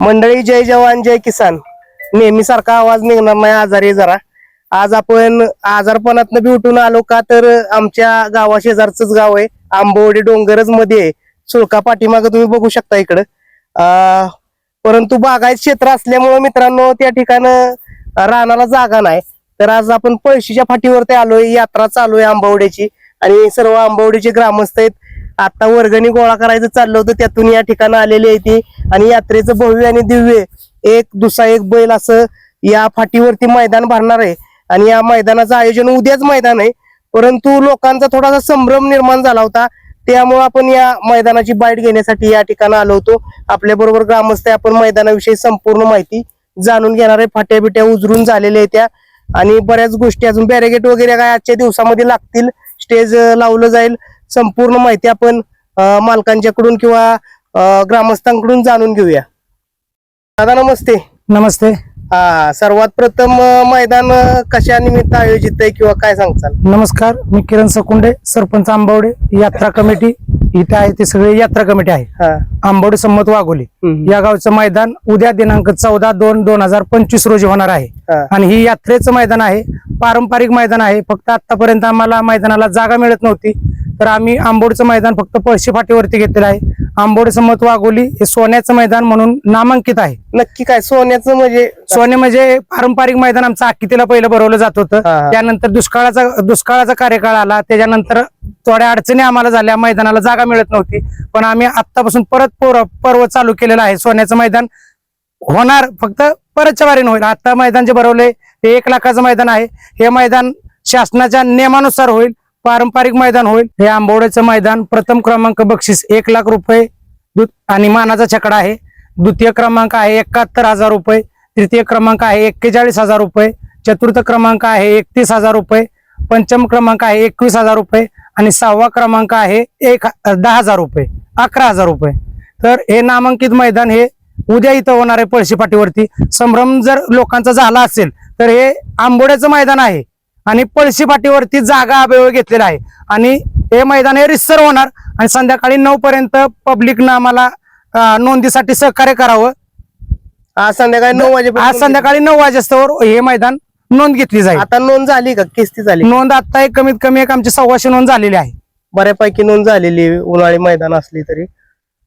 मंडळी जय जवान जय किसान. नेहमी सारखा आवाज निघणार नाही आजारी जरा. आज आपण आजारपणातनं बी उठून आलो का तर आमच्या गावा शेजारचंच गाव आहे. आंबवडी डोंगरच मध्ये आहे. सुळका पाठीमागं तुम्ही बघू शकता इकडं. परंतु बागायत क्षेत्र असल्यामुळं मित्रांनो त्या ठिकाणं रानाला जागा नाही. तर आज आपण पळशीच्या फाटीवरती आलोय यात्रा चालू आहे आंबवड्याची. आणि सर्व आंबवडीचे ग्रामस्थ आहेत. आता वर्गणी गोळा करायचं चाललं होतं त्यातून या ठिकाणी आलेली आहे ती. आणि यात्रेचं भव्य आणि दिव्य एक दुसरा एक बैल असं या फाटीवरती मैदान भरणार आहे. आणि या मैदानाचं आयोजन उद्याच मैदान आहे. परंतु लोकांचा थोडासा संभ्रम निर्माण झाला होता. त्यामुळे आपण या मैदानाची बाईट घेण्यासाठी या ठिकाणी आलो होतो. आपल्या बरोबर ग्रामस्थ आपण मैदानाविषयी संपूर्ण माहिती जाणून घेणार आहे. फाट्या बिट्या उजरून झालेल्या आहेत त्या. आणि बऱ्याच गोष्टी अजून बॅरेगेट वगैरे काय आजच्या दिवसामध्ये लागतील. स्टेज लावलं जाईल. संपूर्ण माहिती आपण मालकांच्याकडून किंवा ग्रामस्थांकडून जाणून घेऊया. दादा नमस्ते. नमस्ते. हा सर्वात प्रथम मैदान कशा निमित्त आयोजित आहे किंवा काय सांगचाल नमस्कार मी किरण सकुंडे सरपंच आंबवडे यात्रा कमिटी. इथे आहे ते सगळे यात्रा कमिटी आहे. आंबवडे संमत वाघोली. या गावचं मैदान उद्या दिनांक चौदा दोन दोन हजार पंचवीस रोजी होणार आहे. आणि ही यात्रेचं मैदान आहे. पारंपरिक मैदान आहे. फक्त आतापर्यंत आम्हाला मैदानाला जागा मिळत नव्हती. तर आम्ही आंबोडचं मैदान फक्त पळशी फाटीवरती घेतलेलं आहे. आंबोडे संमत वाघोली हे सोन्याचं मैदान म्हणून नामांकित आहे. नक्की काय? सोन्याचं म्हणजे? सोने म्हणजे पारंपरिक मैदान आमचं आकितीला पहिलं भरवलं जात होतं. त्यानंतर दुष्काळाचा दुष्काळाचा कार्यकाळ आला. त्याच्यानंतर थोड्या अडचणी आम्हाला झाल्या. मैदानाला जागा मिळत नव्हती. पण आम्ही आतापासून परत पोर- पर्व चालू केलेलं आहे. सोन्याचं मैदान होणार. फक्त परतच्या वारीनं होईल. आता मैदान जे भरवलंय ते एक लाखाचं मैदान आहे. हे मैदान शासनाच्या नियमानुसार होईल. पारंपरिक मैदान होईल. हे आंबोड्याचं मैदान प्रथम क्रमांक बक्षीस एक लाख रुपये दु- आणि मानाचा छकडा आहे. द्वितीय क्रमांक आहे एकाहत्तर हजार रुपये. तृतीय क्रमांक आहे एक्केचाळीस हजार रुपये. चतुर्थ क्रमांक आहे एकतीस हजार रुपये. पंचम क्रमांक आहे एकवीस हजार रुपये. आणि सहावा क्रमांक आहे एक दहा हजार रुपये. अकरा हजार रुपये. तर हे नामांकित मैदान हे उद्या इथं होणार आहे पळशी पाटीवरती. संभ्रम जर लोकांचा झाला असेल तर हे आंबोड्याचं मैदान आहे. आणि पळशी पाटीवरती जागा अवयव घेतलेला आहे. आणि हे मैदान हे रिसर होणार आणि संध्याकाळी नऊ पर्यंत पब्लिकनं आम्हाला नोंदीसाठी सहकार्य करावं. आज संध्याकाळी नऊ आज वाजेपर्यंत संध्याकाळी नऊ वाजेस्तवर हे मैदान नोंद घेतली जाईल. आता नोंद झाली का? किस्ती झाली. नोंद आता एक कमीत कमी एक आमची सव्वाशे नोंद झालेली आहे. बऱ्यापैकी नोंद झालेली उन्हाळी मैदान असली तरी.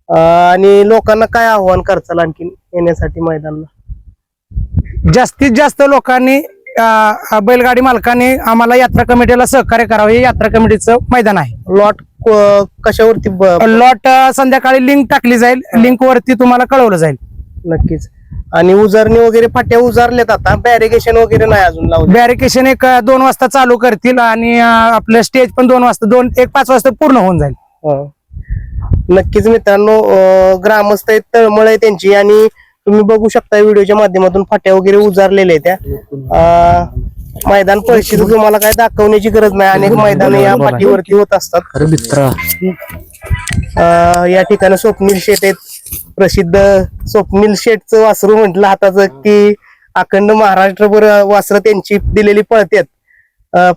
आणि लोकांना काय आव्हान करचाल आणखी येण्यासाठी मैदानाला? जास्तीत जास्त लोकांनी बैलगाडी मालकांनी आम्हाला यात्रा कमिटीला सहकार्य करावं. हे यात्रा कमिटीचं मैदान आहे. लॉट कशावरती लॉट संध्याकाळी लिंक टाकली जाईल. लिंक वरती तुम्हाला कळवलं जाईल. नक्कीच. आणि उजारणी वगैरे फाट्या उजारल्यात आता. बॅरिगेशन वगैरे नाही अजून लावलं. बॅरिकेशन एक दोन वाजता चालू करतील आणि आपलं स्टेज पण दोन वाजता दोन एक पाच वाजता पूर्ण होऊन जाईल. नक्कीच मित्रांनो ग्रामस्थ आहेत तळमळ आहे त्यांची आणि तुम्ही बघू शकता व्हिडिओच्या माध्यमातून फाट्या वगैरे उजारलेल्या आहेत त्या. अं, मैदान पळशीच तुम्हाला काय दाखवण्याची गरज नाही अनेक मैदान या फाटीवरती होत असतात. या ठिकाणी स्वप्नील शेट आहेत. प्रसिद्ध स्वप्नील शेटचं वासरू म्हटलं हाताचं की अखंड महाराष्ट्रभर वासरं त्यांची दिलेली पळतात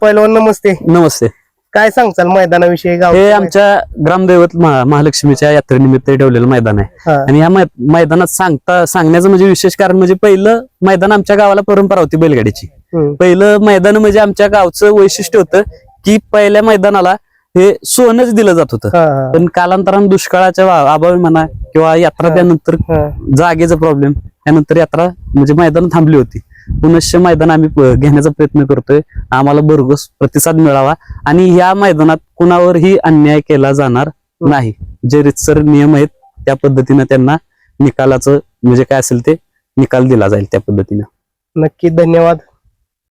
पहिलवान नमस्ते. नमस्ते. काय सांगचाल मैदानाविषयी गाव हे आमच्या ग्रामदैवत महा- महालक्ष्मीच्या यात्रेनिमित्त हे ठेवलेलं मैदान आहे हा. आणि या मै- मैदानात सांगता सांगण्याचं म्हणजे विशेष कारण म्हणजे पहिलं मैदान आमच्या गावाला परंपरा होती बैलगाडीची हम्म. पहिलं मैदान म्हणजे आमच्या गावचं वैशिष्ट्य होतं की पहिल्या मैदानाला हे सोनच दिलं जात होतं हा, हा. पण कालांतरानं दुष्काळाच्या वा- अभावी म्हणा किंवा यात्रा त्यानंतर हा. जागेचा प्रॉब्लेम त्यानंतर यात्रा म्हणजे मैदान थांबली होती. पुनश्च मैदान आम्ही घेण्याचा प्रयत्न करतोय. आम्हाला भरघोस प्रतिसाद मिळावा आणि या मैदानात कुणावरही अन्याय केला जाणार नाही. जे रितसर नियम आहेत त्या पद्धतीनं त्यांना निकालाचं म्हणजे काय असेल ते निकाल दिला जाईल त्या पद्धतीनं. नक्की धन्यवाद.